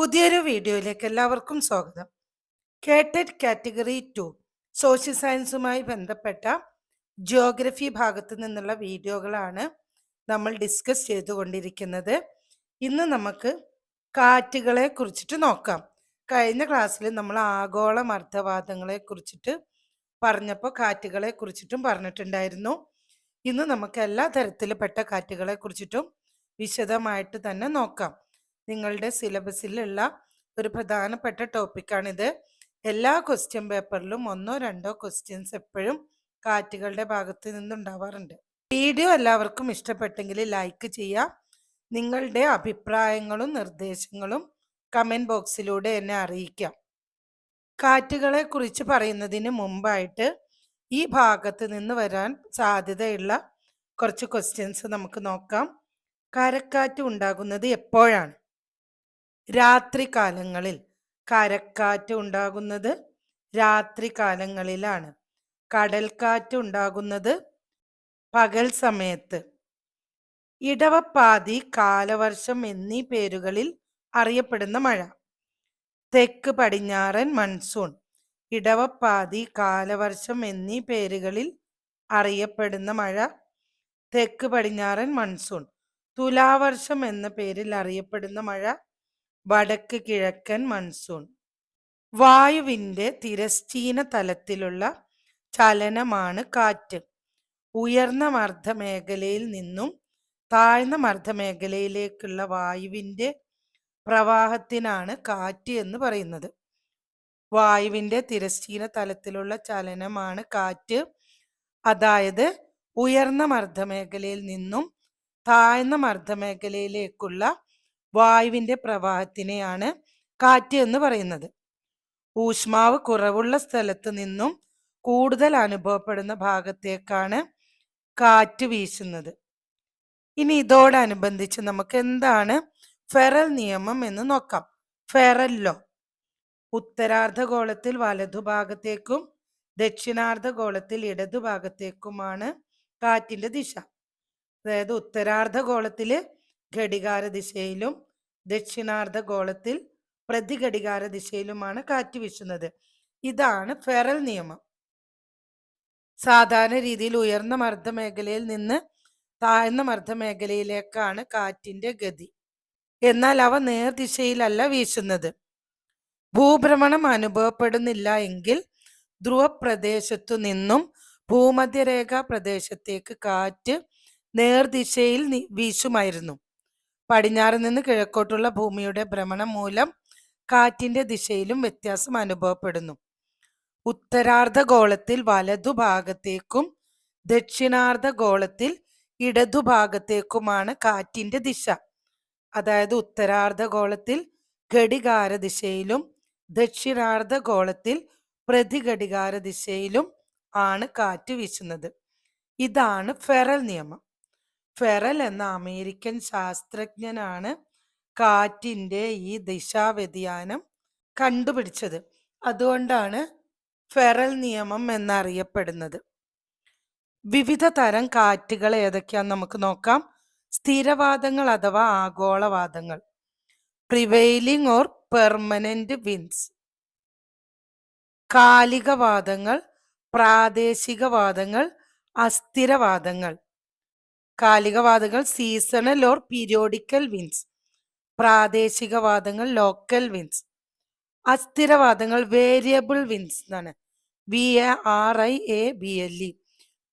പുതിയൊരു വീഡിയോയിലേക്ക് എല്ലാവർക്കും സ്വാഗതം. കേട്ടഡ് കാറ്റഗറി ടു സോഷ്യൽ സയൻസുമായി ബന്ധപ്പെട്ട ജിയോഗ്രഫി ഭാഗത്തു നിന്നുള്ള വീഡിയോകളാണ് നമ്മൾ ഡിസ്കസ് ചെയ്തുകൊണ്ടിരിക്കുന്നത്. ഇന്ന് നമുക്ക് കാറ്റുകളെ കുറിച്ചിട്ട് നോക്കാം. കഴിഞ്ഞ ക്ലാസ്സിൽ നമ്മൾ ആഗോള മർദ്ദവാദങ്ങളെ കുറിച്ചിട്ട് പറഞ്ഞപ്പോൾ കാറ്റുകളെ കുറിച്ചിട്ടും പറഞ്ഞിട്ടുണ്ടായിരുന്നു. ഇന്ന് നമുക്ക് എല്ലാ തരത്തിൽപ്പെട്ട കാറ്റുകളെ കുറിച്ചിട്ടും വിശദമായിട്ട് തന്നെ നോക്കാം. നിങ്ങളുടെ സിലബസിലുള്ള ഒരു പ്രധാനപ്പെട്ട ടോപ്പിക്കാണിത്. എല്ലാ ക്വസ്റ്റ്യൻ പേപ്പറിലും ഒന്നോ രണ്ടോ ക്വസ്റ്റ്യൻസ് എപ്പോഴും കാറ്റുകളുടെ ഭാഗത്ത് നിന്നുണ്ടാവാറുണ്ട്. വീഡിയോ എല്ലാവർക്കും ഇഷ്ടപ്പെട്ടെങ്കിൽ ലൈക്ക് ചെയ്യാം നിങ്ങളുടെ അഭിപ്രായങ്ങളും നിർദ്ദേശങ്ങളും കമന്റ് ബോക്സിലൂടെ എന്നെ അറിയിക്കാം കാറ്റുകളെ കുറിച്ച് പറയുന്നതിന് മുമ്പായിട്ട് ഈ ഭാഗത്ത് നിന്ന് വരാൻ സാധ്യതയുള്ള കുറച്ച് ക്വസ്റ്റ്യൻസ് നമുക്ക് നോക്കാം. കരക്കാറ്റ് ഉണ്ടാകുന്നത് എപ്പോഴാണ്? രാത്രി കാലങ്ങളിൽ കരക്കാറ്റ് ഉണ്ടാകുന്നത് രാത്രികാലങ്ങളിലാണ്. കടൽക്കാറ്റ് ഉണ്ടാകുന്നത് പകൽ സമയത്ത്. ഇടവപ്പാതി കാലവർഷം എന്നീ പേരുകളിൽ അറിയപ്പെടുന്ന മഴ. തെക്ക് പടിഞ്ഞാറൻ മൺസൂൺ. ഇടവപ്പാതി കാലവർഷം എന്നീ പേരുകളിൽ അറിയപ്പെടുന്ന മഴ. തെക്ക് പടിഞ്ഞാറൻ മൺസൂൺ. തുലാവർഷം എന്ന പേരിൽ അറിയപ്പെടുന്ന മഴ. വടക്ക് കിഴക്കൻ മൺസൂൺ. വായുവിന്റെ തിരശ്ചീന തലത്തിലുള്ള ചലനമാണ് കാറ്റ്. ഉയർന്ന മർദ്ദമേഖലയിൽ നിന്നും താഴ്ന്ന മർദ്ദമേഖലയിലേക്കുള്ള വായുവിന്റെ പ്രവാഹത്തിനാണ് കാറ്റ് എന്ന് പറയുന്നത്. വായുവിന്റെ തിരശ്ചീന തലത്തിലുള്ള ചലനമാണ് കാറ്റ്. അതായത് ഉയർന്ന മർദ്ദമേഖലയിൽ നിന്നും താഴ്ന്ന മർദ്ദമേഖലയിലേക്കുള്ള വായുവിന്റെ പ്രവാഹത്തിനെയാണ് കാറ്റ് എന്ന് പറയുന്നത്. ഊഷ്മാവ് കുറവുള്ള സ്ഥലത്ത് നിന്നും കൂടുതൽ അനുഭവപ്പെടുന്ന ഭാഗത്തേക്കാണ് കാറ്റ് വീശുന്നത്. ഇനി ഇതോടനുബന്ധിച്ച് നമുക്ക് എന്താണ് ഫെറൽ നിയമം എന്ന് നോക്കാം. ഫെറല്ലോ ഉത്തരാർദ്ധഗോളത്തിൽ വലതുഭാഗത്തേക്കും ദക്ഷിണാർദ്ധഗോളത്തിൽ ഇടതുഭാഗത്തേക്കുമാണ് കാറ്റിന്റെ ദിശ. അതായത് ഉത്തരാർദ്ധഗോളത്തിൽ ഘടികാര ദിശയിലും ദക്ഷിണാർദ്ധഗോളത്തിൽ പ്രതിഘടികാര ദിശയിലുമാണ് കാറ്റ് വീശുന്നത്. ഇതാണ് ഫെറൽ നിയമം. സാധാരണ രീതിയിൽ ഉയർന്ന മർദ്ദമേഖലയിൽ നിന്ന് താഴ്ന്ന മർദ്ദമേഖലയിലേക്കാണ് കാറ്റിന്റെ ഗതി. എന്നാൽ അവ നേർദിശയിലല്ല വീശുന്നത്. ഭൂഭ്രമണം അനുഭവപ്പെടുന്നില്ല എങ്കിൽ ധ്രുവപ്രദേശത്തു നിന്നും ഭൂമധ്യരേഖാ പ്രദേശത്തേക്ക് കാറ്റ് നേർദിശയിൽ വീശുമായിരുന്നു. പടിഞ്ഞാറ് നിന്ന് കിഴക്കോട്ടുള്ള ഭൂമിയുടെ ഭ്രമണം മൂലം കാറ്റിന്റെ ദിശയിലും വ്യത്യാസം അനുഭവപ്പെടുന്നു. ഉത്തരാർദ്ധഗോളത്തിൽ വലതുഭാഗത്തേക്കും ദക്ഷിണാർദ്ധഗോളത്തിൽ ഇടതുഭാഗത്തേക്കുമാണ് കാറ്റിന്റെ ദിശ. അതായത് ഉത്തരാർദ്ധ ഗോളത്തിൽ ഘടികാര ദിശയിലും ദക്ഷിണാർദ്ധ ഗോളത്തിൽ പ്രതിഘടികാര ദിശയിലും ആണ് കാറ്റ് വീശുന്നത്. ഇതാണ് ഫെറൽ നിയമം. ഫെറൽ എന്ന അമേരിക്കൻ ശാസ്ത്രജ്ഞനാണ് കാറ്റിന്റെ ഈ ദിശാവ്യതിയാനം കണ്ടുപിടിച്ചത്. അതുകൊണ്ടാണ് ഫെറൽ നിയമം എന്നറിയപ്പെടുന്നത്. വിവിധ തരം കാറ്റുകൾ ഏതൊക്കെയാന്ന് നമുക്ക് നോക്കാം. സ്ഥിരവാദങ്ങൾ അഥവാ ആഗോളവാദങ്ങൾ. പ്രിവെയിലിംഗ് ഓർ പെർമനന്റ് വിൻസ് കാലികവാദങ്ങൾ പ്രാദേശികവാദങ്ങൾ അസ്ഥിരവാദങ്ങൾ. കാലികവാദങ്ങൾ സീസണൽ ഓർ പീരിയോഡിക്കൽ വിൻസ് പ്രാദേശികവാദങ്ങൾ ലോക്കൽ വിൻസ് അസ്ഥിരവാദങ്ങൾ വേരിയബിൾ വിൻസ് എന്നാണ്. V A R I A B L E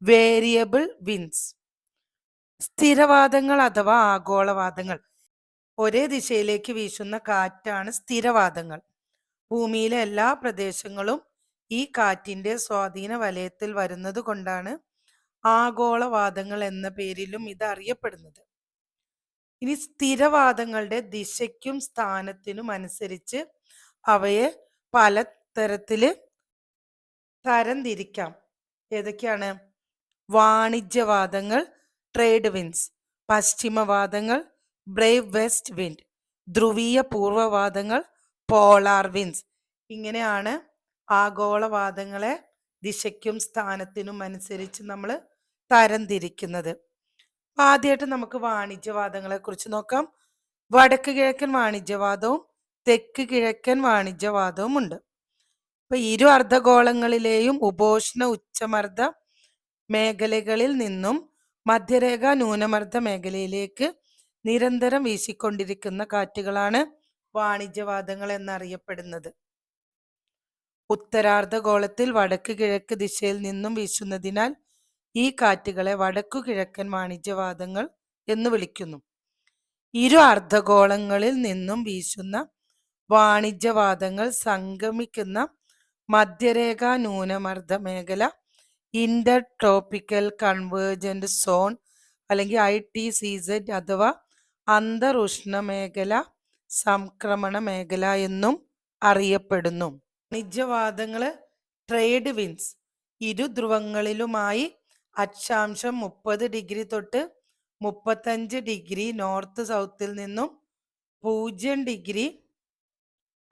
variable winds സ്ഥിരവാദങ്ങൾ അഥവാ ആഗോളവാദങ്ങൾ. ഒരേ ദിശയിലേക്ക് വീശുന്ന കാറ്റാണ് സ്ഥിരവാദങ്ങൾ. ഭൂമിയിലെ എല്ലാ പ്രദേശങ്ങളും ഈ കാറ്റിന്റെ സ്വാധീന വലയത്തിൽ വരുന്നത് കൊണ്ടാണ് ആഗോളവാദങ്ങൾ എന്ന പേരിലും ഇത് അറിയപ്പെടുന്നത് ഇനി സ്ഥിരവാദങ്ങളുടെ ദിശയ്ക്കും സ്ഥാനത്തിനും അനുസരിച്ച് അവയെ പല തരത്തിൽ തരംതിരിക്കാം. ഏതൊക്കെയാണ്? വാണിജ്യവാദങ്ങൾ ട്രേഡ് വിൻസ്. പശ്ചിമവാദങ്ങൾ ബ്രേവ് വെസ്റ്റ് വിൻഡ്. ധ്രുവീയ പൂർവവാദങ്ങൾ പോളാർ വിൻസ്. ഇങ്ങനെയാണ് ആഗോളവാദങ്ങളെ ദിശയ്ക്കും സ്ഥാനത്തിനും അനുസരിച്ച് നമ്മൾ തരംതിരിക്കുന്നത്. ആദ്യമായിട്ട് നമുക്ക് വാണിജ്യവാദങ്ങളെ കുറിച്ച് നോക്കാം. വടക്ക് കിഴക്കൻ വാണിജ്യവാദവും തെക്ക് കിഴക്കൻ വാണിജ്യവാദവും ഉണ്ട്. ഇപ്പൊ ഇരു അർദ്ധഗോളങ്ങളിലെയും ഉപോഷ്ണ ഉച്ചമർദ്ദ മേഖലകളിൽ നിന്നും മധ്യരേഖ ന്യൂനമർദ്ദ മേഖലയിലേക്ക് നിരന്തരം വീശിക്കൊണ്ടിരിക്കുന്ന കാറ്റുകളാണ് വാണിജ്യവാദങ്ങൾ എന്നറിയപ്പെടുന്നത് ഉത്തരാർദ്ധഗോളത്തിൽ വടക്ക് കിഴക്ക് ദിശയിൽ നിന്നും വീശുന്നതിനാൽ ഈ കാറ്റുകളെ വടക്കു കിഴക്കൻ വാണിജ്യവാദങ്ങൾ എന്ന് വിളിക്കുന്നു. ഇരു അർദ്ധഗോളങ്ങളിൽ നിന്നും വീശുന്ന വാണിജ്യവാദങ്ങൾ സംഗമിക്കുന്ന മധ്യരേഖ ന്യൂനമർദ്ദ മേഖല ഇന്റർ ട്രോപ്പിക്കൽ കൺവേർജന്റ് സോൺ അല്ലെങ്കിൽ ഐ ടി സി സെഡ് അഥവാ അന്തർ ഉഷ്ണമേഖല സംക്രമണ മേഖല എന്നും അറിയപ്പെടുന്നു. വാണിജ്യവാദങ്ങൾ ട്രേഡ് വിൻസ് ഇരു ധ്രുവങ്ങളിലുമായി അക്ഷാംശം മുപ്പത് ഡിഗ്രി തൊട്ട് മുപ്പത്തഞ്ച് ഡിഗ്രി നോർത്ത് സൗത്തിൽ നിന്നും പൂജ്യം ഡിഗ്രി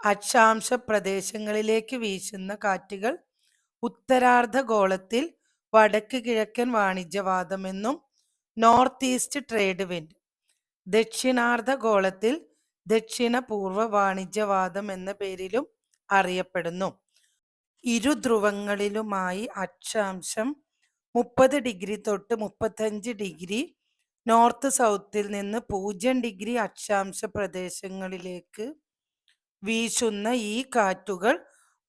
അക്ഷാംശ പ്രദേശങ്ങളിലേക്ക് വീശുന്ന കാറ്റുകൾ ഉത്തരാർദ്ധ ഗോളത്തിൽ വടക്ക് കിഴക്കൻ വാണിജ്യവാദമെന്നും നോർത്ത് ഈസ്റ്റ് ട്രേഡ് വിൻഡ്. ദക്ഷിണാർദ്ധ ഗോളത്തിൽ ദക്ഷിണ പൂർവ വാണിജ്യവാദം എന്ന പേരിലും അറിയപ്പെടുന്നു. ഇരു ധ്രുവങ്ങളിലുമായി അക്ഷാംശം മുപ്പത് ഡിഗ്രി തൊട്ട് മുപ്പത്തഞ്ച് ഡിഗ്രി നോർത്ത് സൗത്തിൽ നിന്ന് പൂജ്യം ഡിഗ്രി അക്ഷാംശ പ്രദേശങ്ങളിലേക്ക് വീശുന്ന ഈ കാറ്റുകൾ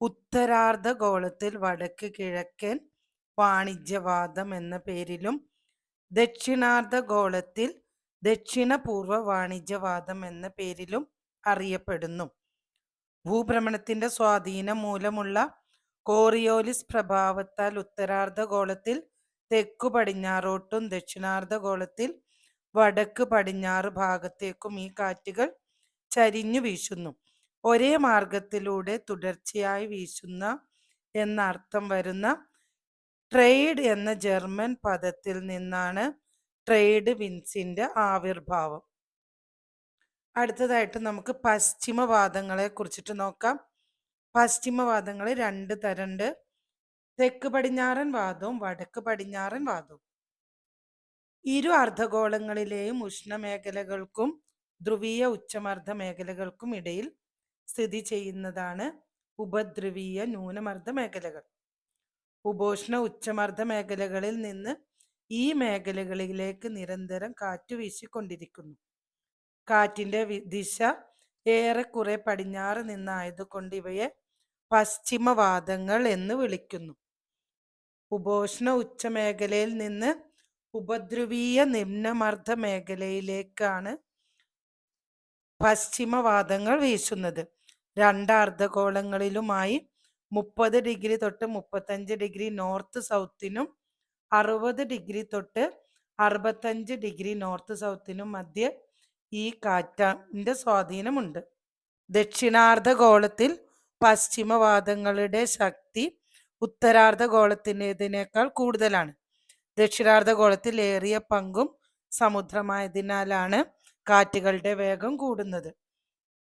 ഉത്തരാർദ്ധ ഗോളത്തിൽ വടക്ക് കിഴക്കൻ വാണിജ്യവാദം എന്ന പേരിലും ദക്ഷിണാർദ്ധഗോളത്തിൽ ദക്ഷിണ പൂർവ വാണിജ്യവാദം എന്ന പേരിലും അറിയപ്പെടുന്നു. ഭൂഭ്രമണത്തിന്റെ സ്വാധീനം മൂലമുള്ള കോറിയോലിസ് പ്രഭാവത്താൽ ഉത്തരാർദ്ധഗോളത്തിൽ തെക്കു പടിഞ്ഞാറോട്ടും ദക്ഷിണാർദ്ധഗോളത്തിൽ വടക്ക് പടിഞ്ഞാറ് ഭാഗത്തേക്കും ഈ കാറ്റുകൾ ചരിഞ്ഞു വീശുന്നു. ഒരേ മാർഗത്തിലൂടെ തുടർച്ചയായി വീശുന്ന എന്നർത്ഥം വരുന്ന ട്രേഡ് എന്ന ജർമ്മൻ പദത്തിൽ നിന്നാണ് ട്രേഡ് വിൻസിന്റെ ആവിർഭാവം. അടുത്തതായിട്ട് നമുക്ക് പശ്ചിമവാദങ്ങളെ കുറിച്ചിട്ട് നോക്കാം. പശ്ചിമവാദങ്ങൾ രണ്ട് തരണ്ട് തെക്ക് പടിഞ്ഞാറൻ വാദവും വടക്ക് പടിഞ്ഞാറൻ വാദവും. ഇരു അർദ്ധഗോളങ്ങളിലെയും ഉഷ്ണമേഖലകൾക്കും ധ്രുവീയ ഉച്ചമർദ്ദ മേഖലകൾക്കും ഇടയിൽ സ്ഥിതി ചെയ്യുന്നതാണ് ഉപധ്രുവീയ ന്യൂനമർദ്ദ മേഖലകൾ ഉപോഷ്ണ ഉച്ചമർദ്ദ മേഖലകളിൽ നിന്ന് ഈ മേഖലകളിലേക്ക് നിരന്തരം കാറ്റ് വീശിക്കൊണ്ടിരിക്കുന്നു. കാറ്റിന്റെ ദിശ ഏറെക്കുറെ പടിഞ്ഞാറ് നിന്നായതുകൊണ്ട് ഇവയെ പശ്ചിമവാദങ്ങൾ എന്ന് വിളിക്കുന്നു. ഉപോഷ്ണ ഉച്ചമേഖലയിൽ നിന്ന് ഉപദ്രവീയ നിമ്നമർദ്ദ മേഖലയിലേക്കാണ് പശ്ചിമവാദങ്ങൾ വീശുന്നത്. രണ്ട് അർദ്ധഗോളങ്ങളിലുമായി മുപ്പത് ഡിഗ്രി തൊട്ട് മുപ്പത്തഞ്ച് ഡിഗ്രി നോർത്ത് സൗത്തിനും അറുപത് ഡിഗ്രി തൊട്ട് അറുപത്തഞ്ച് ഡിഗ്രി നോർത്ത് സൗത്തിനും മധ്യ ഈ കാറ്റിന്റെ സ്വാധീനമുണ്ട്. ദക്ഷിണാർദ്ധഗോളത്തിൽ പശ്ചിമവാദങ്ങളുടെ ശക്തി ഉത്തരാർദ്ധഗോളത്തിന്റെതിനേക്കാൾ കൂടുതലാണ്. ദക്ഷിണാർദ്ധഗോളത്തിൽ ഏറിയ പങ്കും സമുദ്രമായതിനാലാണ് കാറ്റുകളുടെ വേഗം കൂടുന്നത്.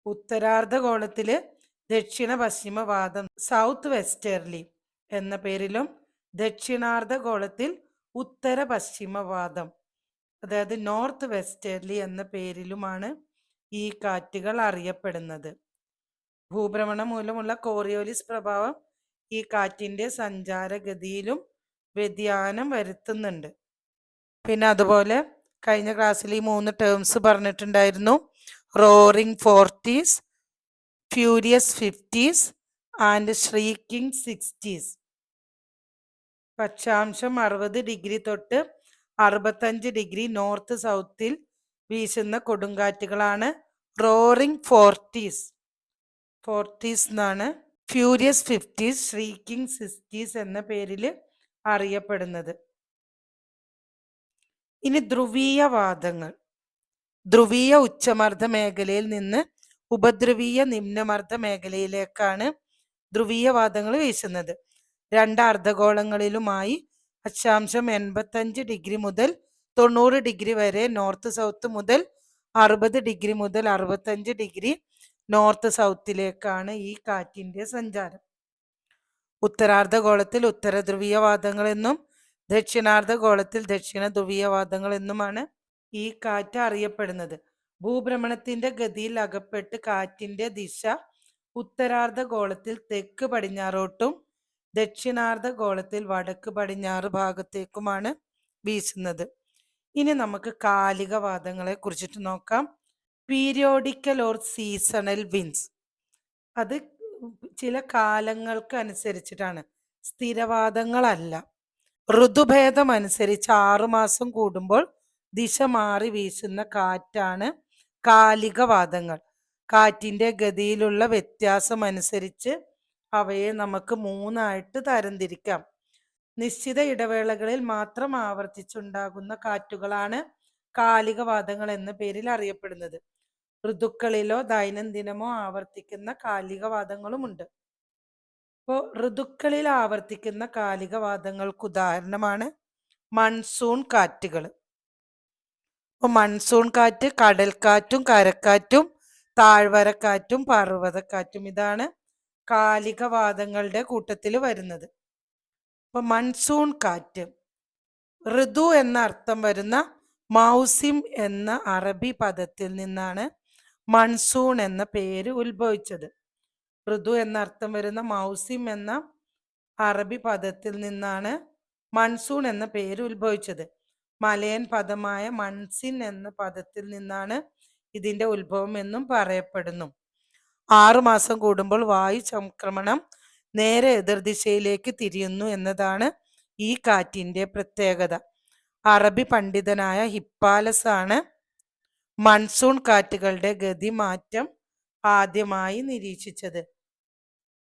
ഉത്തരാർദ്ധഗോളത്തിൽ ദക്ഷിണ പശ്ചിമവാദം സൗത്ത് വെസ്റ്റേർലി എന്ന പേരിലും ദക്ഷിണാർദ്ധഗോളത്തിൽ ഉത്തര പശ്ചിമവാദം അതായത് നോർത്ത് വെസ്റ്റേർലി എന്ന പേരിലുമാണ് ഈ കാറ്റുകൾ അറിയപ്പെടുന്നത്. ഭൂഭ്രമണം മൂലമുള്ള കോറിയോലിസ് പ്രഭാവം ഈ കാറ്റിന്റെ സഞ്ചാരഗതിയിലും വ്യതിയാനം വരുത്തുന്നുണ്ട്. പിന്നെ അതുപോലെ കഴിഞ്ഞ ക്ലാസ്സിൽ ഈ മൂന്ന് ടേംസ് പറഞ്ഞിട്ടുണ്ടായിരുന്നു. Roaring forties furious fifties and shrieking sixties പക്ഷാംശം അറുപത് ഡിഗ്രി തൊട്ട് അറുപത്തഞ്ച് ഡിഗ്രി നോർത്ത് സൗത്തിൽ വീശുന്ന കൊടുങ്കാറ്റുകളാണ്. റോറിംഗ് ഫോർട്ടീസ് ഫോർട്ടീസ് എന്നാണ് ഫ്യൂരിയസ് ഫിഫ്റ്റീസ് ഷ്രീക്കിംഗ് സിസ്റ്റീസ് എന്ന പേരിൽ അറിയപ്പെടുന്നത്. ഇനി ധ്രുവീയ വാദങ്ങൾ ധ്രുവീയ ഉച്ചമർദ്ദ മേഖലയിൽ നിന്ന് ഉപദ്രുവീയ നിമ്നമർദ്ദ മേഖലയിലേക്കാണ് ധ്രുവീയ വാദങ്ങൾ വീശുന്നത്. രണ്ട് അർദ്ധഗോളങ്ങളിലുമായി അക്ഷാംശം എൺപത്തഞ്ച് ഡിഗ്രി മുതൽ തൊണ്ണൂറ് ഡിഗ്രി വരെ നോർത്ത് സൗത്ത് മുതൽ അറുപത് ഡിഗ്രി മുതൽ അറുപത്തഞ്ച് ഡിഗ്രി നോർത്ത് സൗത്തിലേക്കാണ് ഈ കാറ്റിന്റെ സഞ്ചാരം. ഉത്തരാർദ്ധഗോളത്തിൽ ഉത്തര ധ്രുവീയവാദങ്ങൾ എന്നും ദക്ഷിണാർദ്ധഗോളത്തിൽ ദക്ഷിണ ധ്രുവീയവാദങ്ങൾ എന്നുമാണ് ഈ കാറ്റ് അറിയപ്പെടുന്നത്. ഭൂഭ്രമണത്തിന്റെ ഗതിയിൽ അകപ്പെട്ട് കാറ്റിന്റെ ദിശ ഉത്തരാർദ്ധഗോളത്തിൽ തെക്ക് പടിഞ്ഞാറോട്ടും ദക്ഷിണാർദ്ധഗോളത്തിൽ വടക്ക് പടിഞ്ഞാറ് ഭാഗത്തേക്കുമാണ് വീശുന്നത്. ഇനി നമുക്ക് കാലികവാദങ്ങളെ കുറിച്ചിട്ട് നോക്കാം. പീരിയോഡിക്കൽ ഓർ സീസണൽ വിൻസ് അത് ചില കാലങ്ങൾക്ക് അനുസരിച്ചിട്ടാണ്. സ്ഥിരവാദങ്ങളല്ല. ഋതുഭേദം അനുസരിച്ച് ആറുമാസം കൂടുമ്പോൾ ദിശ മാറി വീശുന്ന കാറ്റാണ് കാലികവാദങ്ങൾ. കാറ്റിന്റെ ഗതിയിലുള്ള വ്യത്യാസം അനുസരിച്ച് അവയെ നമുക്ക് മൂന്നായിട്ട് തരംതിരിക്കാം. നിശ്ചിത ഇടവേളകളിൽ മാത്രം ആവർത്തിച്ചുണ്ടാകുന്ന കാറ്റുകളാണ് കാലികവാദങ്ങൾ എന്ന പേരിൽ അറിയപ്പെടുന്നത്. ഋതുക്കളിലോ ദൈനംദിനമോ ആവർത്തിക്കുന്ന കാലികവാദങ്ങളുമുണ്ട്. ഇപ്പോൾ ഋതുക്കളിൽ ആവർത്തിക്കുന്ന കാലികവാദങ്ങൾക്ക് ഉദാഹരണമാണ് മൺസൂൺ കാറ്റുകൾ. ഇപ്പോൾ മൺസൂൺ കാറ്റ് കടൽക്കാറ്റും കരക്കാറ്റും താഴ്വരക്കാറ്റും പർവതക്കാറ്റും ഇതാണ് കാലികവാദങ്ങളുടെ കൂട്ടത്തിൽ വരുന്നത്. ഇപ്പൊ മൺസൂൺ കാറ്റ് ഋതു എന്ന അർത്ഥം വരുന്ന മൗസിം എന്ന അറബി പദത്തിൽ നിന്നാണ് മൺസൂൺ എന്ന പേര് ഉത്ഭവിച്ചത്. ഋതു എന്നർത്ഥം വരുന്ന മൗസിം എന്ന അറബി പദത്തിൽ നിന്നാണ് മൺസൂൺ എന്ന പേര് ഉത്ഭവിച്ചത്. മലയൻ പദമായ മൺസിൻ എന്ന പദത്തിൽ നിന്നാണ് ഇതിന്റെ ഉത്ഭവം എന്നും പറയപ്പെടുന്നു. ആറുമാസം കൂടുമ്പോൾ വായു സംക്രമണം നേരെ എതിർദിശയിലേക്ക് തിരിയുന്നു എന്നതാണ് ഈ കാറ്റിന്റെ പ്രത്യേകത. അറബി പണ്ഡിതനായ ഹിപ്പാലസ് ആണ് മൺസൂൺ കാറ്റുകളുടെ ഗതി മാറ്റം ആദ്യമായി നിരീക്ഷിച്ചത്.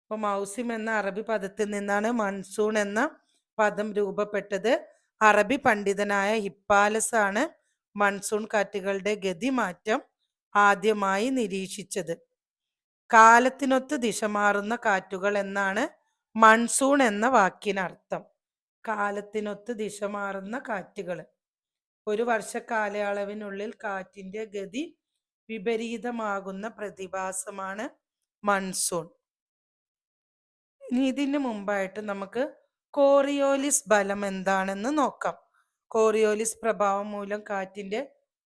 അപ്പൊ മൗസിം എന്ന അറബി പദത്തിൽ നിന്നാണ് മൺസൂൺ എന്ന പദം രൂപപ്പെട്ടത്. അറബി പണ്ഡിതനായ ഹിപ്പാലസ് ആണ് മൺസൂൺ കാറ്റുകളുടെ ഗതി മാറ്റം ആദ്യമായി നിരീക്ഷിച്ചത്. കാലത്തിനൊത്ത് ദിശ മാറുന്ന കാറ്റുകൾ എന്നാണ് മൺസൂൺ എന്ന വാക്കിനർത്ഥം. കാലത്തിനൊത്ത് ദിശ മാറുന്ന കാറ്റുകൾ. ഒരു വർഷ കാലയളവിനുള്ളിൽ കാറ്റിന്റെ ഗതി വിപരീതമാകുന്ന പ്രതിഭാസമാണ് മൺസൂൺ. ഇനി ഇതിന് മുമ്പായിട്ട് നമുക്ക് കോറിയോലിസ് ബലം എന്താണെന്ന് നോക്കാം. കോറിയോലിസ് പ്രഭാവം മൂലം കാറ്റിന്റെ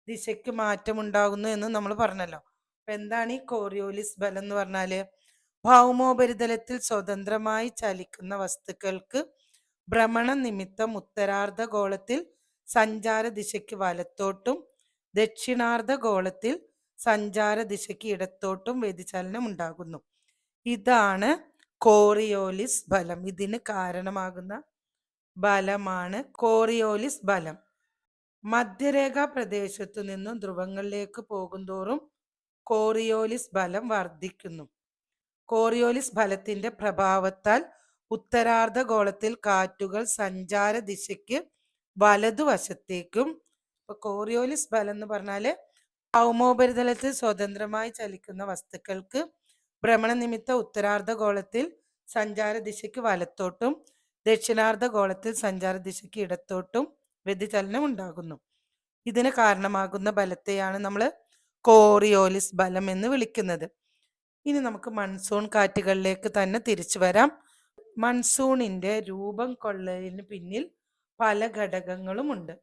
ദിശയ്ക്ക് മാറ്റമുണ്ടാകുന്നു എന്ന് നമ്മൾ പറഞ്ഞല്ലോ. അപ്പൊ എന്താണ് ഈ കോറിയോലിസ് ബലം എന്ന് പറഞ്ഞാൽ? ഭൗമോപരിതലത്തിൽ സ്വതന്ത്രമായി ചലിക്കുന്ന വസ്തുക്കൾക്ക് ഭ്രമണ നിമിത്തം ഉത്തരാർദ്ധ ഗോളത്തിൽ സഞ്ചാര ദിശയ്ക്ക് വലത്തോട്ടും ദക്ഷിണാർദ്ധ ഗോളത്തിൽ സഞ്ചാര ദിശയ്ക്ക് ഇടത്തോട്ടും വ്യതിചലനം ഉണ്ടാകുന്നു ഇതാണ് കോറിയോലിസ് ബലം. ഇതിന് കാരണമാകുന്ന ബലമാണ് കോറിയോലിസ് ബലം. മധ്യരേഖാ പ്രദേശത്തു നിന്നും ധ്രുവങ്ങളിലേക്ക് പോകുന്തോറും കോറിയോലിസ് ബലം വർദ്ധിക്കുന്നു. കോറിയോലിസ് ബലത്തിന്റെ പ്രഭാവത്താൽ ഉത്തരാർദ്ധ ഗോളത്തിൽ കാറ്റുകൾ സഞ്ചാര ദിശയ്ക്ക് വലതുവശത്തേക്കും ഇപ്പൊ കോറിയോലിസ് ബലം എന്ന് പറഞ്ഞാൽ ഭൗമോപരിതലത്തിൽ സ്വതന്ത്രമായി ചലിക്കുന്ന വസ്തുക്കൾക്ക് ഭ്രമണ നിമിത്ത ഉത്തരാർദ്ധ ഗോളത്തിൽ സഞ്ചാര ദിശയ്ക്ക് വലത്തോട്ടും ദക്ഷിണാർദ്ധ ഗോളത്തിൽ സഞ്ചാര ദിശയ്ക്ക് ഇടത്തോട്ടും വ്യതിചലനം ഉണ്ടാകുന്നു. ഇതിന് കാരണമാകുന്ന ബലത്തെയാണ് നമ്മൾ കോറിയോലിസ് ബലം എന്ന് വിളിക്കുന്നത്. ഇനി നമുക്ക് മൺസൂൺ കാറ്റുകളിലേക്ക് തന്നെ തിരിച്ചു വരാം. മൺസൂണിന്റെ രൂപം കൊള്ളലിന് പിന്നിൽ പല ഘടകങ്ങളുമുണ്ട്.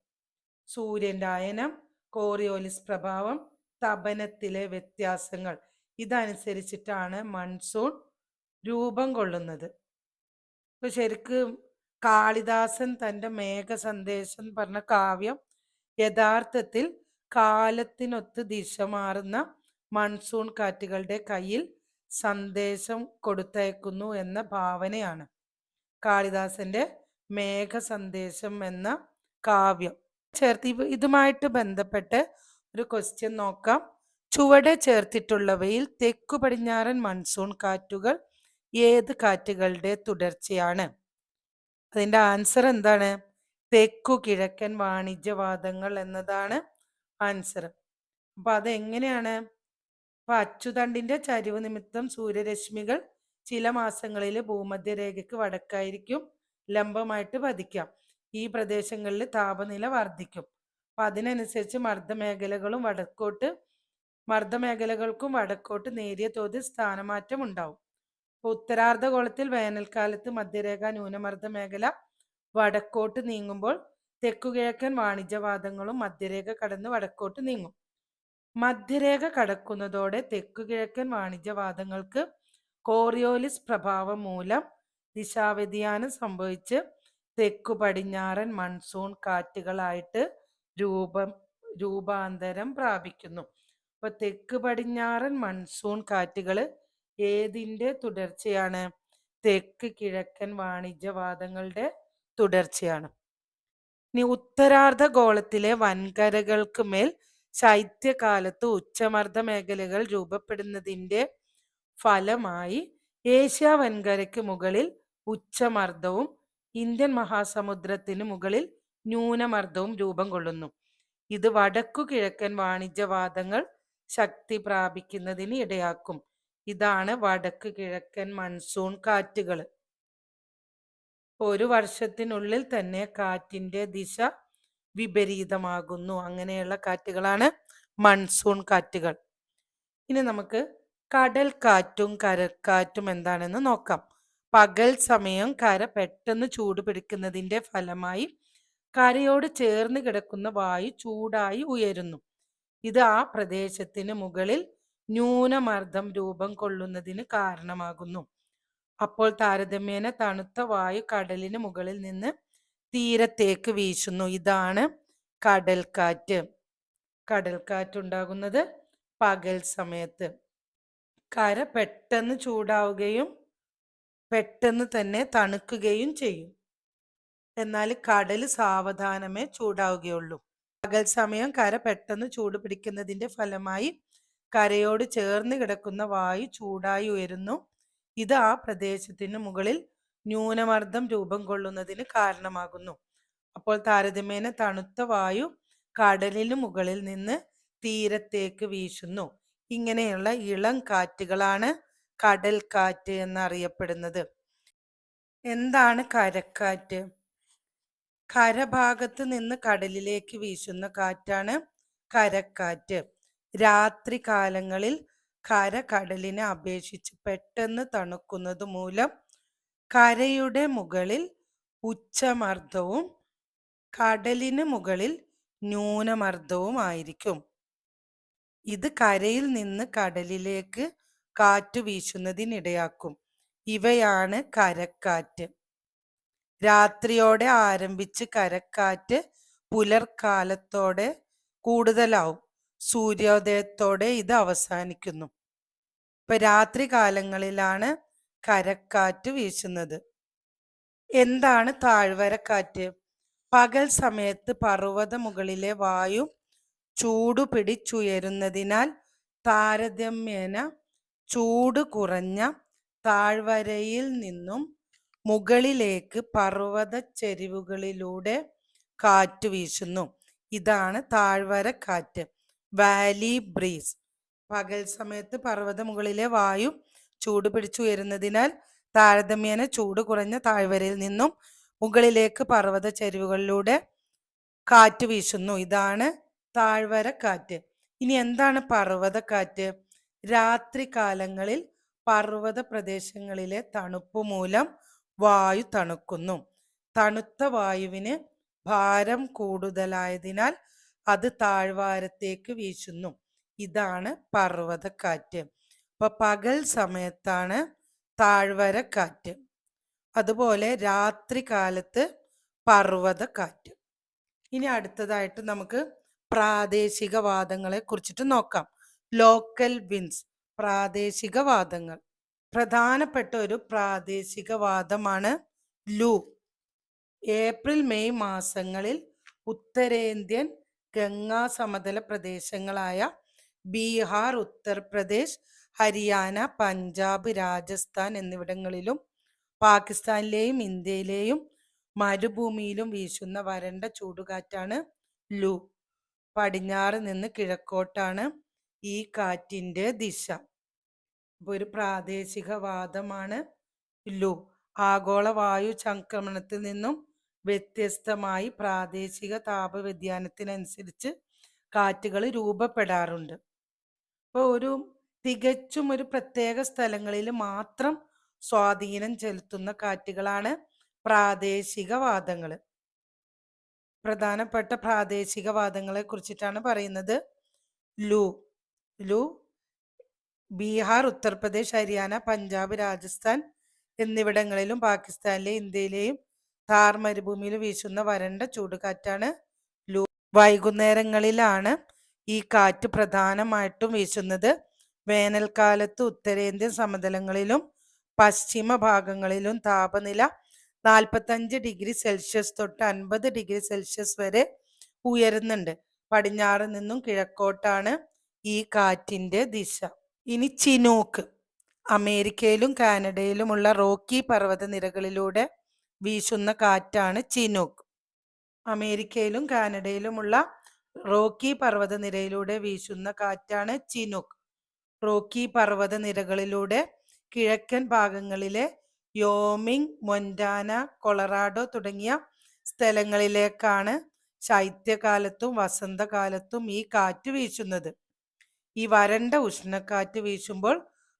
സൂര്യന്റെ അയനം കോറിയോലിസ് പ്രഭാവം തപനത്തിലെ വ്യത്യാസങ്ങൾ. ഇതനുസരിച്ചിട്ടാണ് മൺസൂൺ രൂപം കൊള്ളുന്നത്. ഇപ്പൊ ശരിക്കും കാളിദാസൻ തന്റെ മേഘ സന്ദേശം പറഞ്ഞ കാവ്യം യഥാർത്ഥത്തിൽ കാലത്തിനൊത്ത് ദിശ മാറുന്ന മൺസൂൺ കാറ്റുകളുടെ കയ്യിൽ സന്ദേശം കൊടുത്തയക്കുന്നു എന്ന ഭാവനയാണ്. കാളിദാസന്റെ മേഘ സന്ദേശം എന്ന കാവ്യം. ചേർത്ത് ഇതുമായിട്ട് ബന്ധപ്പെട്ട് ഒരു ക്വസ്റ്റ്യൻ നോക്കാം. ചുവടെ ചേർത്തിട്ടുള്ളവയിൽ തെക്കു പടിഞ്ഞാറൻ മൺസൂൺ കാറ്റുകൾ ഏത് കാറ്റുകളുടെ തുടർച്ചയാണ്? അതിന്റെ ആൻസർ എന്താണ്? തെക്കു കിഴക്കൻ വാണിജ്യവാദങ്ങൾ എന്നതാണ് ആൻസർ അപ്പൊ അതെങ്ങനെയാണ്? അപ്പൊ അച്ചുതണ്ടിന്റെ ചരിവ് നിമിത്തം സൂര്യരശ്മികൾ ചില മാസങ്ങളിൽ ഭൂമധ്യരേഖയ്ക്ക് വടക്കായിരിക്കും. ലംബമായിട്ട് പതിക്കാം. ഈ പ്രദേശങ്ങളിൽ താപനില വർദ്ധിക്കും. അപ്പൊ അതിനനുസരിച്ച് മർദ്ദമേഖലകളും വടക്കോട്ട് മർദ്ദമേഖലകൾക്കും വടക്കോട്ട് നേരിയ തോതിൽ സ്ഥാനമാറ്റം ഉണ്ടാവും. ഉത്തരാർദ്ധഗോളത്തിൽ വേനൽക്കാലത്ത് മധ്യരേഖ ന്യൂനമർദ്ദ മേഖല വടക്കോട്ട് നീങ്ങുമ്പോൾ തെക്കുകിഴക്കൻ വാണിജ്യവാദങ്ങളും മധ്യരേഖ കടന്ന് വടക്കോട്ട് നീങ്ങും. മധ്യരേഖ കടക്കുന്നതോടെ തെക്കുകിഴക്കൻ വാണിജ്യവാദങ്ങൾക്ക് കോറിയോലിസ് പ്രഭാവം മൂലം ദിശാവ്യതിയാനം സംഭവിച്ച് തെക്കു പടിഞ്ഞാറൻ മൺസൂൺ കാറ്റുകളായിട്ട് രൂപം രൂപാന്തരം പ്രാപിക്കുന്നു. അപ്പൊ തെക്ക് പടിഞ്ഞാറൻ മൺസൂൺ കാറ്റുകൾ ഏതിന്റെ തുടർച്ചയാണ്? തെക്ക് കിഴക്കൻ വാണിജ്യവാദങ്ങളുടെ തുടർച്ചയാണ്. ഇനി ഉത്തരാർദ്ധ ഗോളത്തിലെ വൻകരകൾക്ക് മേൽ ശൈത്യകാലത്ത് ഉച്ചമർദ്ദ മേഖലകൾ രൂപപ്പെടുന്നതിന്റെ ഫലമായി ഏഷ്യ വൻകരയ്ക്ക് മുകളിൽ ഉച്ചമർദ്ദവും ഇന്ത്യൻ മഹാസമുദ്രത്തിന് മുകളിൽ ന്യൂനമർദ്ദവും രൂപം കൊള്ളുന്നു. ഇത് വടക്കു കിഴക്കൻ വാണിജ്യവാദങ്ങൾ ശക്തി പ്രാപിക്കുന്നതിന് ഇടയാക്കും. ഇതാണ് വടക്ക് കിഴക്കൻ മൺസൂൺ കാറ്റുകൾ. ഒരു വർഷത്തിനുള്ളിൽ തന്നെ കാറ്റിന്റെ ദിശ വിപരീതമാകുന്നു. അങ്ങനെയുള്ള കാറ്റുകളാണ് മൺസൂൺ കാറ്റുകൾ. ഇനി നമുക്ക് കടൽ കാറ്റും കരക്കാറ്റും എന്താണെന്ന് നോക്കാം. പകൽ സമയം കര പെട്ടെന്ന് ചൂട് പിടിക്കുന്നതിന്റെ ഫലമായി കരയോട് ചേർന്ന് കിടക്കുന്ന വായു ചൂടായി ഉയരുന്നു. ഇത് ആ പ്രദേശത്തിന് മുകളിൽ ന്യൂനമർദ്ദം രൂപം കൊള്ളുന്നതിന് കാരണമാകുന്നു. അപ്പോൾ താരതമ്യേന തണുത്ത വായു കടലിന് മുകളിൽ നിന്ന് തീരത്തേക്ക് വീശുന്നു. ഇതാണ് കടൽക്കാറ്റ്. കടൽക്കാറ്റ് ഉണ്ടാകുന്നത് പകൽ സമയത്ത്. കര പെട്ടെന്ന് ചൂടാവുകയും പെട്ടെന്ന് തന്നെ തണുക്കുകയും ചെയ്യും. എന്നാൽ കടൽ സാവധാനമേ ചൂടാവുകയുള്ളൂ. പകൽ സമയം കര പെട്ടെന്ന് ചൂട് പിടിക്കുന്നതിന്റെ ഫലമായി കരയോട് ചേർന്ന് കിടക്കുന്ന വായു ചൂടായി ഉയരുന്നു. ഇത് ആ പ്രദേശത്തിന് മുകളിൽ ന്യൂനമർദ്ദം രൂപം കൊള്ളുന്നതിന് കാരണമാകുന്നു. അപ്പോൾ താരതമ്യേന തണുത്ത വായു കടലിന് മുകളിൽ നിന്ന് തീരത്തേക്ക് വീശുന്നു. ഇങ്ങനെയുള്ള ഇളം കാറ്റുകളാണ് കടൽ കാറ്റ് എന്നറിയപ്പെടുന്നത്. എന്താണ് കരക്കാറ്റ്? കരഭാഗത്ത് നിന്ന് കടലിലേക്ക് വീശുന്ന കാറ്റാണ് കരക്കാറ്റ്. രാത്രി കാലങ്ങളിൽ കര കടലിനെ അപേക്ഷിച്ച് പെട്ടെന്ന് തണുക്കുന്നത് മൂലം കരയുടെ മുകളിൽ ഉച്ചമർദ്ദവും കടലിന് മുകളിൽ ന്യൂനമർദ്ദവും ആയിരിക്കും. ഇത് കരയിൽ നിന്ന് കടലിലേക്ക് കാറ്റ് വീശുന്നതിനിടയാക്കും. ഇവയാണ് കരക്കാറ്റ്. രാത്രിയോടെ ആരംഭിച്ച് കരക്കാറ്റ് പുലർക്കാലത്തോടെ കൂടുതലാവും. സൂര്യോദയത്തോടെ ഇത് അവസാനിക്കുന്നു. ഇപ്പൊ രാത്രി കാലങ്ങളിലാണ് കരക്കാറ്റ് വീശുന്നത്. എന്താണ് താഴ്വരക്കാറ്റ്? പകൽ സമയത്ത് പർവത മുകളിലെ വായു ചൂടുപിടിച്ചുയരുന്നതിനാൽ താരതമ്യേന ചൂട് കുറഞ്ഞ താഴ്വരയിൽ നിന്നും മുകളിലേക്ക് പർവത ചെരിവുകളിലൂടെ കാറ്റ് വീശുന്നു. ഇതാണ് താഴ്വര കാറ്റ്. Valley breeze. പകൽ സമയത്ത് പർവത മുകളിലെ വായു ചൂട് പിടിച്ചുയരുന്നതിനാൽ താരതമ്യേന ചൂട് കുറഞ്ഞ താഴ്വരയിൽ നിന്നും മുകളിലേക്ക് പർവത ചരിവുകളിലൂടെ കാറ്റ് വീശുന്നു. ഇതാണ് താഴ്വര കാറ്റ്. ഇനി എന്താണ് പർവതക്കാറ്റ് രാത്രി കാലങ്ങളിൽ പർവത പ്രദേശങ്ങളിലെ തണുപ്പ് മൂലം വായു തണുക്കുന്നു. തണുത്ത വായുവിന് ഭാരം കൂടുതലായതിനാൽ അത് താഴ്വാരത്തേക്ക് വീശുന്നു. ഇതാണ് പർവതക്കാറ്റ്. അപ്പൊ പകൽ സമയത്താണ് താഴ്വര കാറ്റ് അതുപോലെ രാത്രി കാലത്ത് പർവതക്കാറ്റ്. ഇനി അടുത്തതായിട്ട് നമുക്ക് പ്രാദേശിക വാദങ്ങളെ കുറിച്ചിട്ട് നോക്കാം. ലോക്കൽ വിൻസ് പ്രാദേശികവാദങ്ങൾ. പ്രധാനപ്പെട്ട ഒരു പ്രാദേശിക വാദമാണ് ലൂ. ഏപ്രിൽ മെയ് മാസങ്ങളിൽ ഉത്തരേന്ത്യൻ ഗംഗാ സമതല പ്രദേശങ്ങളായ ബീഹാർ ഉത്തർപ്രദേശ് ഹരിയാന പഞ്ചാബ് രാജസ്ഥാൻ എന്നിവിടങ്ങളിലും പാകിസ്ഥാനിലെയും ഇന്ത്യയിലെയും മരുഭൂമിയിലും വീശുന്ന വരണ്ട ചൂടുകാറ്റാണ് ലു. പടിഞ്ഞാറ് നിന്ന് കിഴക്കോട്ടാണ് ഈ കാറ്റിന്റെ ദിശ. അപ്പോൾ ഒരു പ്രാദേശിക വാദമാണ് ലു ആഗോള വായു സംക്രമണത്തിൽ നിന്നും വ്യത്യസ്തമായി പ്രാദേശിക താപ വ്യതിയാനത്തിനനുസരിച്ച് കാറ്റുകൾ രൂപപ്പെടാറുണ്ട്. അപ്പോൾ ഒരു തികച്ചും ഒരു പ്രത്യേക സ്ഥലങ്ങളിൽ മാത്രം സ്വാധീനം ചെലുത്തുന്ന കാറ്റുകളാണ് പ്രാദേശിക വാദങ്ങൾ. പ്രധാനപ്പെട്ട പ്രാദേശിക വാദങ്ങളെ കുറിച്ചിട്ടാണ് പറയുന്നത് ലൂ ലു ബീഹാർ ഉത്തർപ്രദേശ് ഹരിയാന പഞ്ചാബ് രാജസ്ഥാൻ എന്നിവിടങ്ങളിലും പാകിസ്ഥാനിലെ ഇന്ത്യയിലെയും താർ മരുഭൂമിയിൽ വീശുന്ന വരണ്ട ചൂടുകാറ്റാണ് ലു വൈകുന്നേരങ്ങളിലാണ് ഈ കാറ്റ് പ്രധാനമായിട്ടും വീശുന്നത്. വേനൽക്കാലത്ത് ഉത്തരേന്ത്യൻ സമതലങ്ങളിലും പശ്ചിമ ഭാഗങ്ങളിലും താപനില നാൽപ്പത്തഞ്ച് ഡിഗ്രി സെൽഷ്യസ് തൊട്ട് അൻപത് ഡിഗ്രി സെൽഷ്യസ് വരെ ഉയരുന്നുണ്ട്. പടിഞ്ഞാറ് നിന്നും കിഴക്കോട്ടാണ് ഈ കാറ്റിന്റെ ദിശ. ഇനി ചിനൂക്ക്. അമേരിക്കയിലും കാനഡയിലുമുള്ള റോക്കി പർവതനിരകളിലൂടെ വീശുന്ന കാറ്റാണ് ചിനൂക്ക്. അമേരിക്കയിലും കാനഡയിലുമുള്ള റോക്കി പർവതനിരയിലൂടെ വീശുന്ന കാറ്റാണ് ചിനൂക്ക്. റോക്കി പർവതനിരകളിലൂടെ കിഴക്കൻ ഭാഗങ്ങളിലെ യോമിങ് മൊന്റാന കൊളറാഡോ തുടങ്ങിയ സ്ഥലങ്ങളിലേക്കാണ് ശൈത്യകാലത്തും വസന്തകാലത്തും ഈ കാറ്റ് വീശുന്നത്. ഈ വരണ്ട ഉഷ്ണക്കാറ്റ് വീശുമ്പോൾ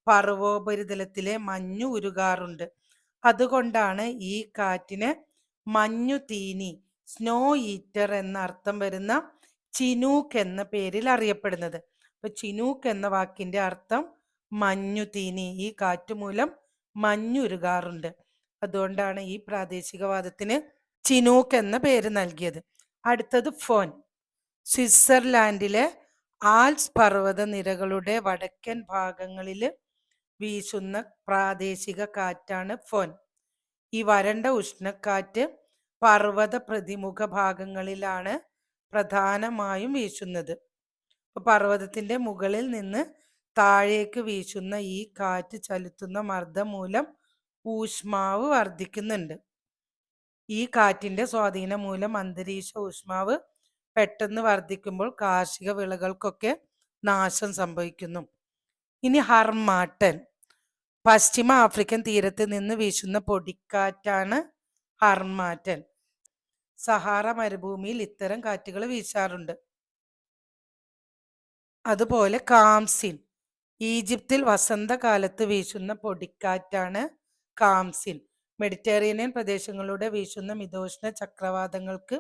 പർവോപരിതലത്തിലെ മഞ്ഞു ഉരുകാറുണ്ട്. അതുകൊണ്ടാണ് ഈ കാറ്റിന് മഞ്ഞു തീനി സ്നോ ഈറ്റർ എന്ന അർത്ഥം വരുന്ന ചിനൂക്ക് എന്ന പേരിൽ അറിയപ്പെടുന്നത്. അപ്പൊ ചിനൂക്ക് എന്ന വാക്കിന്റെ അർത്ഥം മഞ്ഞു തീനി ഈ കാറ്റ് മൂലം മഞ്ഞുരുകാറുണ്ട് അതുകൊണ്ടാണ് ഈ പ്രാദേശികവാദത്തിന് ചിനൂക്ക് എന്ന പേര് നൽകിയത്. അടുത്തത് ഫോൻ. സ്വിറ്റ്സർലാൻഡിലെ ആൽസ് പർവത നിരകളുടെ വടക്കൻ ഭാഗങ്ങളിൽ വീശുന്ന പ്രാദേശിക കാറ്റാണ് ഫോൻ. ഈ വരണ്ട ഉഷ്ണക്കാറ്റ് പർവത പ്രതിമുഖ ഭാഗങ്ങളിലാണ് പ്രധാനമായും വീശുന്നത്. പർവതത്തിന്റെ മുകളിൽ നിന്ന് താഴേക്ക് വീശുന്ന ഈ കാറ്റ് ചലുത്തുന്ന മർദ്ദം മൂലം ഊഷ്മാവ് വർദ്ധിക്കുന്നുണ്ട്. ഈ കാറ്റിന്റെ സ്വാധീനം മൂലം അന്തരീക്ഷ ഊഷ്മാവ് പെട്ടെന്ന് വർദ്ധിക്കുമ്പോൾ കാർഷിക വിളകൾക്കൊക്കെ നാശം സംഭവിക്കുന്നു. ഇനി ഹർമാട്ടൻ. പശ്ചിമ ആഫ്രിക്കൻ തീരത്ത് നിന്ന് വീശുന്ന പൊടിക്കാറ്റാണ് ഹർമാറ്റൻ സഹാറ മരുഭൂമിയിൽ ഇത്തരം കാറ്റുകൾ വീശാറുണ്ട്. അതുപോലെ കാംസിൻ ഈജിപ്തിൽ വസന്തകാലത്ത് വീശുന്ന പൊടിക്കാറ്റാണ് കാംസിൻ മെഡിറ്ററേനിയൻ പ്രദേശങ്ങളിലൂടെ വീശുന്ന മിതോഷ്ണ ചക്രവാതങ്ങൾക്ക്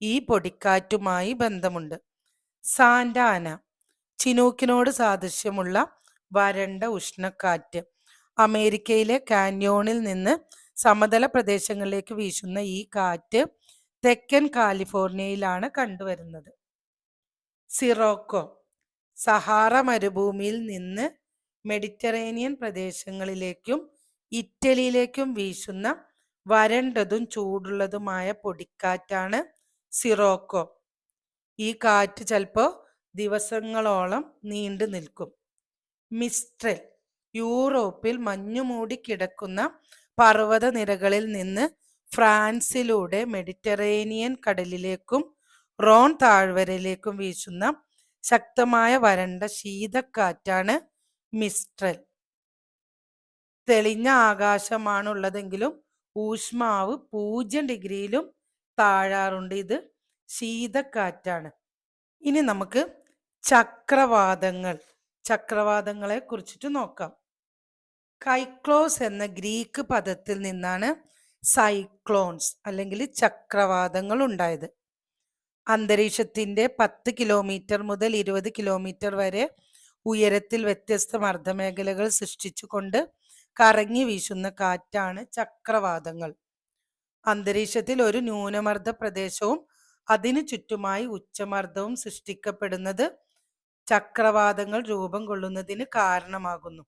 ഈ പൊടിക്കാറ്റുമായി ബന്ധമുണ്ട്. സാന്റാന ചിനൂക്കിനോട് സാദൃശ്യമുള്ള വരണ്ട ഉഷ്ണക്കാറ്റ്. അമേരിക്കയിലെ കാന്യോണിൽ നിന്ന് സമതല പ്രദേശങ്ങളിലേക്ക് വീശുന്ന ഈ കാറ്റ് തെക്കൻ കാലിഫോർണിയയിലാണ് കണ്ടുവരുന്നത്. സിറോക്കോ സഹാറ മരുഭൂമിയിൽ നിന്ന് മെഡിറ്ററേനിയൻ പ്രദേശങ്ങളിലേക്കും ഇറ്റലിയിലേക്കും വീശുന്ന വരണ്ടതും ചൂടുള്ളതുമായ പൊടിക്കാറ്റാണ് സിറോക്കോ. ഈ കാറ്റ് ചിലപ്പോൾ ദിവസങ്ങളോളം നീണ്ടു നിൽക്കും. മിസ്ട്രൽ യൂറോപ്പിൽ മഞ്ഞുമൂടി കിടക്കുന്ന പർവത നിരകളിൽ നിന്ന് ഫ്രാൻസിലൂടെ മെഡിറ്ററേനിയൻ കടലിലേക്കും റോൺ താഴ്വരയിലേക്കും വീശുന്ന ശക്തമായ വരണ്ട ശീതക്കാറ്റാണ് മിസ്ട്രൽ. തെളിഞ്ഞ ആകാശമാണുള്ളതെങ്കിലും ഊഷ്മാവ് പൂജ്യം ഡിഗ്രിയിലും താഴാറുണ്ട്. ഇത് ശീതക്കാറ്റാണ്. ഇനി നമുക്ക് ചക്രവാതങ്ങൾ ചക്രവാതങ്ങളെ കുറിച്ചിട്ട് നോക്കാം. കൈക്ലോസ് എന്ന ഗ്രീക്ക് പദത്തിൽ നിന്നാണ് സൈക്ലോൺസ് അല്ലെങ്കിൽ ചക്രവാതങ്ങൾ ഉണ്ടായത്. അന്തരീക്ഷത്തിന്റെ പത്ത് കിലോമീറ്റർ മുതൽ ഇരുപത് കിലോമീറ്റർ വരെ ഉയരത്തിൽ വ്യത്യസ്ത മർദ്ദമേഖലകൾ സൃഷ്ടിച്ചുകൊണ്ട് കറങ്ങി വീശുന്ന കാറ്റാണ് ചക്രവാതങ്ങൾ. അന്തരീക്ഷത്തിൽ ഒരു ന്യൂനമർദ്ദ പ്രദേശവും അതിനു ചുറ്റുമായി ഉച്ചമർദ്ദവും സൃഷ്ടിക്കപ്പെടുന്നത് ചക്രവാതങ്ങൾ രൂപം കൊള്ളുന്നതിന് കാരണമാകുന്നു.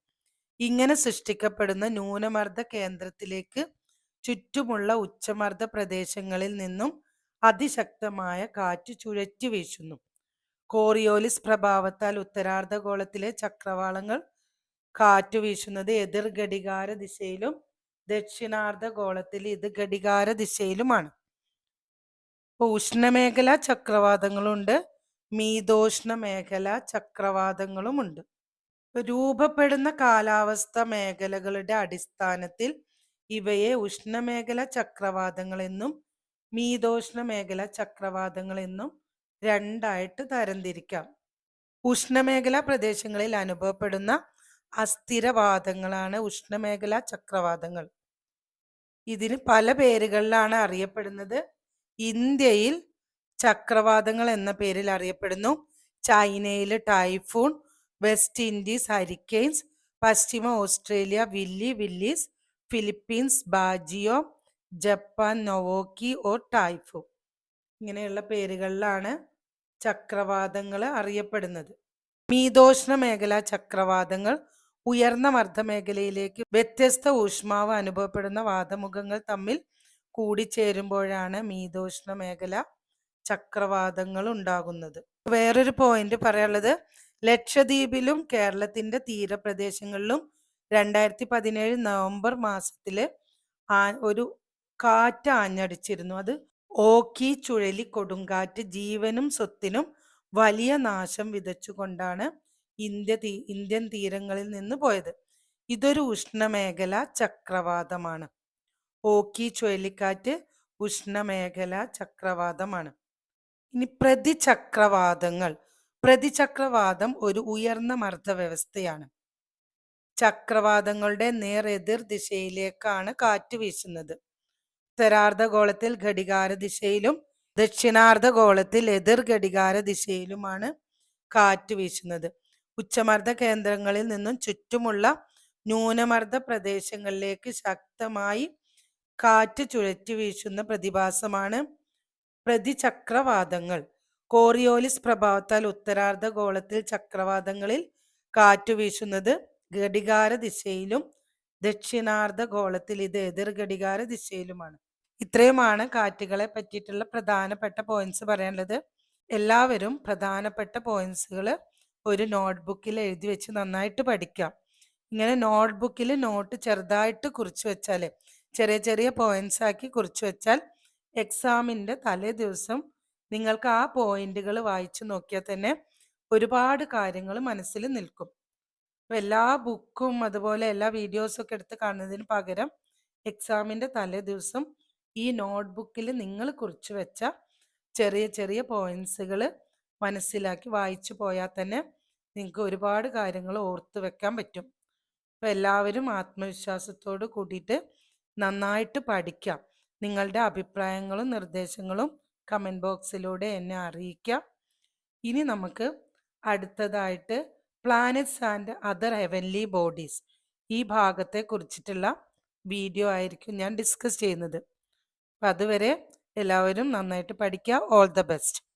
ഇങ്ങനെ സൃഷ്ടിക്കപ്പെടുന്ന ന്യൂനമർദ്ദ കേന്ദ്രത്തിലേക്ക് ചുറ്റുമുള്ള ഉച്ചമർദ്ദ പ്രദേശങ്ങളിൽ നിന്നും അതിശക്തമായ കാറ്റ് ചുഴറ്റി വീശുന്നു. കോറിയോലിസ് പ്രഭാവത്താൽ ഉത്തരാർദ്ധഗോളത്തിലെ ചക്രവാളങ്ങൾ കാറ്റ് വീശുന്നത് എതിർ ഘടികാര ദിശയിലും ദക്ഷിണാർദ്ധഗോളത്തിൽ ഇത് ഘടികാര ദിശയിലുമാണ്. ഉഷ്ണമേഖല ചക്രവാതങ്ങളുണ്ട്. മീതോഷ്ണ മേഖല ചക്രവാതങ്ങളുമുണ്ട്. രൂപപ്പെടുന്ന കാലാവസ്ഥ മേഖലകളുടെ അടിസ്ഥാനത്തിൽ ഇവയെ ഉഷ്ണമേഖല ചക്രവാതങ്ങളെന്നും മീതോഷ്ണ മേഖല ചക്രവാതങ്ങളെന്നും രണ്ടായിട്ട് തരംതിരിക്കാം. ഉഷ്ണമേഖല പ്രദേശങ്ങളിൽ അനുഭവപ്പെടുന്ന അസ്ഥിരവാദങ്ങളാണ് ഉഷ്ണമേഖല ചക്രവാതങ്ങൾ. ഇതിന് പല പേരുകളിലാണ് അറിയപ്പെടുന്നത്. ഇന്ത്യയിൽ ചക്രവാതങ്ങൾ എന്ന പേരിൽ അറിയപ്പെടുന്നു. ചൈനയിൽ ടൈഫൂൺ വെസ്റ്റ് ഇൻഡീസ് ഹരിക്കെയിൻസ് പശ്ചിമ Australia willy willies Philippines Baguio Japan നൊവോക്കി ഓ ടൈഫൂൺ ഇങ്ങനെയുള്ള പേരുകളിലാണ് ചക്രവാതങ്ങൾ അറിയപ്പെടുന്നത്. മീതോഷ്ണ മേഖലാ ചക്രവാതങ്ങൾ ഉയർന്ന മർദ്ദമേഖലയിലേക്ക് വ്യത്യസ്ത ഊഷ്മാവ് അനുഭവപ്പെടുന്ന വാതമുഖങ്ങൾ തമ്മിൽ കൂടിച്ചേരുമ്പോഴാണ് മീതോഷ്ണ മേഖല ചക്രവാതങ്ങൾ ഉണ്ടാകുന്നത്. വേറൊരു പോയിന്റ് പറയാനുള്ളത് ലക്ഷദ്വീപിലും കേരളത്തിന്റെ തീരപ്രദേശങ്ങളിലും രണ്ടായിരത്തി പതിനേഴ് നവംബർ മാസത്തിൽ ആ ഒരു കാറ്റ് ആഞ്ഞടിച്ചിരുന്നു. അത് ഓക്കി ചുഴലി കൊടുങ്കാറ്റ് ജീവനും സ്വത്തിനും വലിയ നാശം വിതച്ചുകൊണ്ടാണ് ഇന്ത്യ തീ ഇന്ത്യൻ തീരങ്ങളിൽ നിന്ന് പോയത്. ഇതൊരു ഉഷ്ണമേഖല ചക്രവാതമാണ്. ഓക്കി ചുഴലിക്കാറ്റ് ഉഷ്ണമേഖല ചക്രവാതമാണ്. ഇനി പ്രതിചക്രവാതങ്ങൾ. പ്രതിചക്രവാതം ഒരു ഉയർന്ന മർദ്ദ വ്യവസ്ഥയാണ് ചക്രവാതങ്ങളുടെ നേർ എതിർ ദിശയിലേക്കാണ് കാറ്റ് വീശുന്നത്. ഉത്തരാർദ്ധഗോളത്തിൽ ഘടികാര ദിശയിലും ദക്ഷിണാർദ്ധഗോളത്തിൽ എതിർ ഘടികാര ദിശയിലുമാണ് കാറ്റ് വീശുന്നത്. ഉച്ചമർദ്ദ കേന്ദ്രങ്ങളിൽ നിന്നും ചുറ്റുമുള്ള ന്യൂനമർദ്ദ പ്രദേശങ്ങളിലേക്ക് ശക്തമായി കാറ്റ് ചുഴറ്റി വീശുന്ന പ്രതിഭാസമാണ് പ്രതിചക്രവാതങ്ങൾ. കോറിയോലിസ് പ്രഭാവത്താൽ ഉത്തരാർദ്ധ ഗോളത്തിൽ ചക്രവാതങ്ങളിൽ കാറ്റ് വീശുന്നത് ഘടികാര ദിശയിലും ദക്ഷിണാർദ്ധ ഗോളത്തിൽ ഇത് എതിർ ഘടികാര ദിശയിലുമാണ്. ഇത്രയുമാണ് കാറ്റുകളെ പറ്റിയിട്ടുള്ള പ്രധാനപ്പെട്ട പോയിന്റ്സ് പറയാനുള്ളത്. എല്ലാവരും പ്രധാനപ്പെട്ട പോയിന്റ്സുകൾ ഒരു നോട്ട്ബുക്കിൽ എഴുതി വെച്ച് നന്നായിട്ട് പഠിക്കാം. ഇങ്ങനെ നോട്ട്ബുക്കിൽ നോട്ട് ചെറുതായിട്ട് കുറിച്ച് വെച്ചാൽ ചെറിയ ചെറിയ പോയിന്റ്സ് ആക്കി കുറിച്ച് വെച്ചാൽ എക്സാമിന്റെ തലേ ദിവസം നിങ്ങൾക്ക് ആ പോയിന്റുകൾ വായിച്ചു നോക്കിയാൽ തന്നെ ഒരുപാട് കാര്യങ്ങൾ മനസ്സിൽ നിൽക്കും. അപ്പോൾ എല്ലാ ബുക്കും അതുപോലെ എല്ലാ വീഡിയോസും ഒക്കെ എടുത്ത് കാണുന്നതിന് പകരം എക്സാമിന്റെ തലേ ദിവസം ഈ നോട്ട്ബുക്കിൽ നിങ്ങൾ കുറിച്ച് വെച്ച ചെറിയ ചെറിയ പോയിന്റ്സുകൾ മനസ്സിലാക്കി വായിച്ചു പോയാൽ തന്നെ നിങ്ങൾക്ക് ഒരുപാട് കാര്യങ്ങൾ ഓർത്ത് വെക്കാൻ പറ്റും. അപ്പം എല്ലാവരും ആത്മവിശ്വാസത്തോട് കൂടിയിട്ട് നന്നായിട്ട് പഠിക്കാം നിങ്ങളുടെ അഭിപ്രായങ്ങളും നിർദ്ദേശങ്ങളും കമന്റ് ബോക്സിലൂടെ എന്നെ അറിയിക്കാം ഇനി നമുക്ക് അടുത്തതായിട്ട് planets and other heavenly bodies ഈ ഭാഗത്തെ കുറിച്ചിട്ടുള്ള വീഡിയോ ആയിരിക്കും ഞാൻ ഡിസ്കസ് ചെയ്യുന്നത്. അപ്പം അതുവരെ എല്ലാവരും നന്നായിട്ട് പഠിക്കുക. All the best